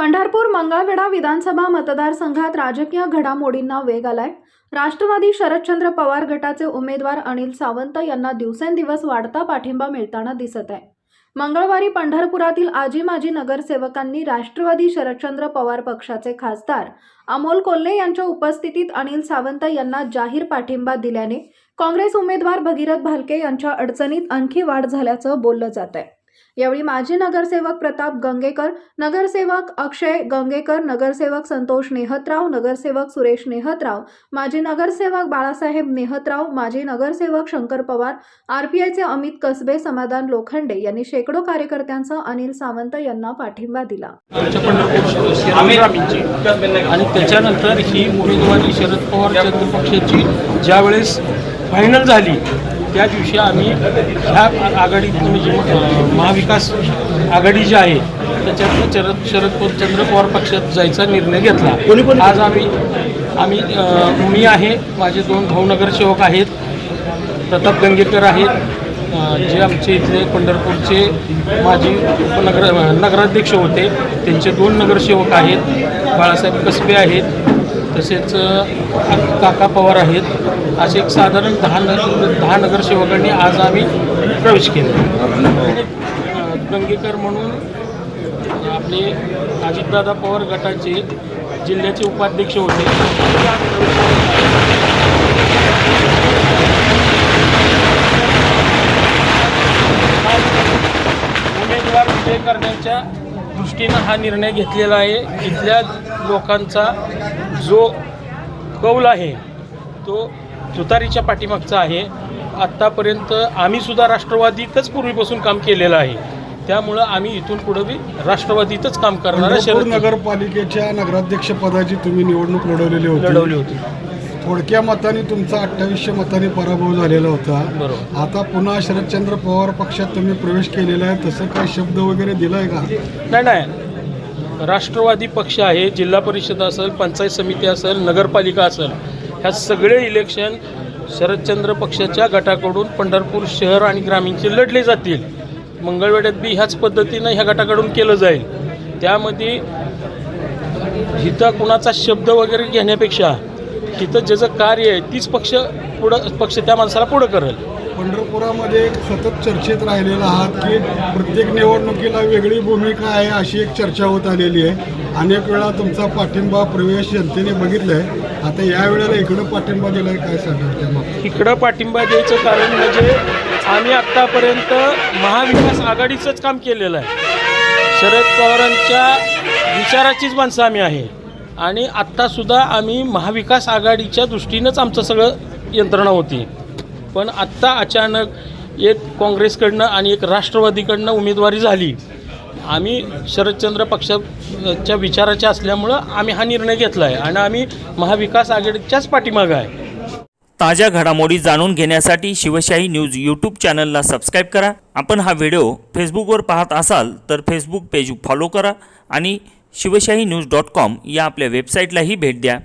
पंढरपूर मंगळवेढा विधानसभा मतदारसंघात राजकीय घडामोडींना वेग आलाय. राष्ट्रवादी शरदचंद्र पवार गटाचे उमेदवार अनिल सावंत यांना दिवसेंदिवस वाढता पाठिंबा मिळताना दिसत आहे. मंगळवारी पंढरपुरातील आजी माजी नगरसेवकांनी राष्ट्रवादी शरदचंद्र पवार पक्षाचे खासदार अमोल कोल्हे यांच्या उपस्थितीत अनिल सावंत यांना जाहीर पाठिंबा दिल्याने काँग्रेस उमेदवार भगीरथ भालके यांच्या अडचणीत आणखी वाढ झाल्याचं बोललं जात आहे यावेळी माजी नगरसेवक प्रताप गंगेकर नगरसेवक अक्षय गंगेकर नगरसेवक संतोष नेहतराव नगरसेवक सुरेश नेहतराव माजी नगरसेवक बाळासाहेब नेहतराव माजी नगरसेवक शंकर पवार आरपीआयचे अमित कसबे समाधान लोखंडे यांनी शेकडो कार्यकर्त्यांसह अनिल सावंत यांना पाठिंबा दिला. आणि त्याच्यानंतर ही उमेदवारी शरद पवार पक्षाची ज्यावेळेस फायनल झाली त्या दिवशी आम्ही ह्या म्हणजे अं, महाविकास आघाडी जी आहे त्याच्यात शरद शरद चंद्र पवार पक्षात जायचा निर्णय घेतला. आज आम्ही आम्ही मी आहे माझे दोन भाऊ नगरसेवक आहेत प्रताप गंगेकर आहेत जे आमचे इथले पंढरपूरचे माजी उपनगर नगराध्यक्ष होते त्यांचे दोन नगरसेवक आहेत बाळासाहेब कसबे आहेत तसेच काका पवार आहेत. असे एक साधारण दहा नगर दहा नगरसेवकांनी आज आम्ही प्रवेश केला. गंगेकर म्हणून आपले अजितदादा पवार गटाचे जिल्ह्याचे उपाध्यक्ष होते. उमेदवार विजय करण्याच्या दृष्टीनं हा निर्णय घेतलेला आहे. इथल्या लोकांचा जो कौल आहे तो तुतारीच्या पाठीमागचा आहे. आत्तापर्यंत आम्हीसुद्धा राष्ट्रवादीतच पूर्वीपासून काम केलेलं आहे. त्यामुळं आम्ही इथून पुढं बी राष्ट्रवादीतच काम करणार पंढरपूर नगरपालिकेच्या नगराध्यक्ष पदाची तुम्ही निवडणूक लढवलेली होती. लढवली होती. थोडक्या मताने तुमचा अठ्ठावीसशे मतांनी पराभव झालेला होता. बरोबर. आता पुन्हा शरदचंद्र पवार पक्षात तुम्ही प्रवेश केलेला आहे तसं काय शब्द वगैरे दिलाय का? नाही नाही. राष्ट्रवादी पक्ष आहे जिल्हा परिषद असेल पंचायत समिती असेल नगरपालिका असेल ह्या सगळे इलेक्शन शरदचंद्र पक्षाच्या गटाकडून पंढरपूर शहर आणि ग्रामीणचे लढले जातील. मंगळवेड्यात बी ह्याच पद्धतीनं ह्या गटाकडून केलं जाईल. त्यामध्ये हिथं कुणाचा शब्द वगैरे घेण्यापेक्षा हिथं ज्याचं कार्य आहे तीच पक्ष पुढं पक्ष त्या माणसाला पुढं करेल. पंढरपुरामध्ये एक सतत चर्चेत राहिलेला आहात की प्रत्येक निवडणुकीला वेगळी भूमिका आहे अशी एक चर्चा होत आलेली आहे. अनेक वेळा तुमचा पाठिंबा प्रवेश जनतेने आहे आता या वेळेला इकडं पाठिंबा दिलाय काय सांगाल इकडं पाठिंबा द्यायचं कारण म्हणजे आम्ही आत्तापर्यंत महाविकास आघाडीचंच काम केलेलं आहे. शरद पवारांच्या विचाराचीच माणसं आम्ही आहे. आणि आत्तासुद्धा आम्ही महाविकास आघाडीच्या दृष्टीनंच आमचं सगळं यंत्रणा होती. पण आत्ता अचानक एक काँग्रेसकडनं आणि एक राष्ट्रवादीकडनं उमेदवारी झाली. आम्ही शरदचंद्र पक्षाच्या विचाराचे असल्यामुळं आम्ही हा निर्णय घेतला आहे आणि आम्ही महाविकास आघाडीच्याच पाठीमागं आहे. ताज्या घडामोडी जाणून घेण्यासाठी शिवशाही न्यूज यूट्यूब चॅनलला सबस्क्राईब करा. आपण हा व्हिडिओ फेसबुकवर पाहत असाल तर फेसबुक पेज फॉलो करा आणि शिवशाही न्यूज डॉट कॉम या आपल्या वेबसाईटलाही भेट द्या.